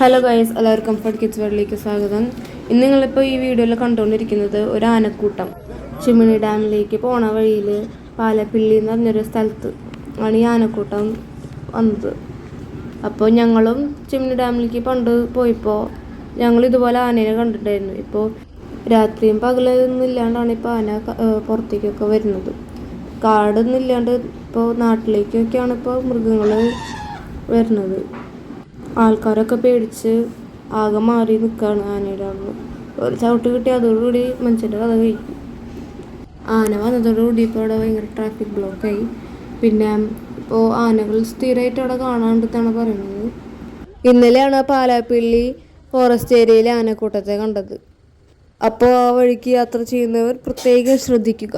Hello guys എല്ലാവർക്കും food kids വേൾഡിലേക്ക് സ്വാഗതം. ഇന്ന് നിങ്ങളിപ്പോൾ ഈ വീഡിയോയിൽ കണ്ടുകൊണ്ടിരിക്കുന്നത് ഒരു ആനക്കൂട്ടം. ചിമ്മിണി ഡാമിലേക്ക് പോണ വഴിയിൽ പാലപ്പിള്ളി എന്ന് പറഞ്ഞൊരു സ്ഥലത്ത് ആണ് ഈ ആനക്കൂട്ടം വന്നത്. അപ്പോൾ ഞങ്ങളും ചിമ്മിണി ഡാമിലേക്ക് പണ്ട് പോയപ്പോൾ ഞങ്ങൾ ഇതുപോലെ ആനയെ കണ്ടിട്ടുണ്ടായിരുന്നു. ഇപ്പോൾ രാത്രിയും പകലൊന്നും ഇല്ലാണ്ടാണ് ഇപ്പോൾ ആന പുറത്തേക്കൊക്കെ വരുന്നത്. കാടൊന്നും ഇല്ലാണ്ട് ഇപ്പോൾ നാട്ടിലേക്കൊക്കെയാണ് ഇപ്പോൾ മൃഗങ്ങൾ വരുന്നത്. ആൾക്കാരൊക്കെ പേടിച്ച് ആകെ മാറി നിൽക്കുകയാണ് ആനയുടെ അവിടെ ഒരു ചവിട്ട് കിട്ടി അതോടുകൂടി മനുഷ്യന്റെ കഥ കഴിക്കും ആന വന്നതോടുകൂടി ഇപ്പോൾ അവിടെ ഭയങ്കര ട്രാഫിക് ബ്ലോക്കായി പിന്നെ ഇപ്പോൾ ആനകൾ സ്ഥിരമായിട്ട് അവിടെ കാണാണ്ടെന്നാണ് പറയുന്നത്. ഇന്നലെയാണ് പാലാപ്പിള്ളി ഫോറസ്റ്റ് ഏരിയയിലെ ആനക്കൂട്ടത്തെ കണ്ടത്. അപ്പോൾ ആ വഴിക്ക് യാത്ര ചെയ്യുന്നവർ പ്രത്യേകം ശ്രദ്ധിക്കുക.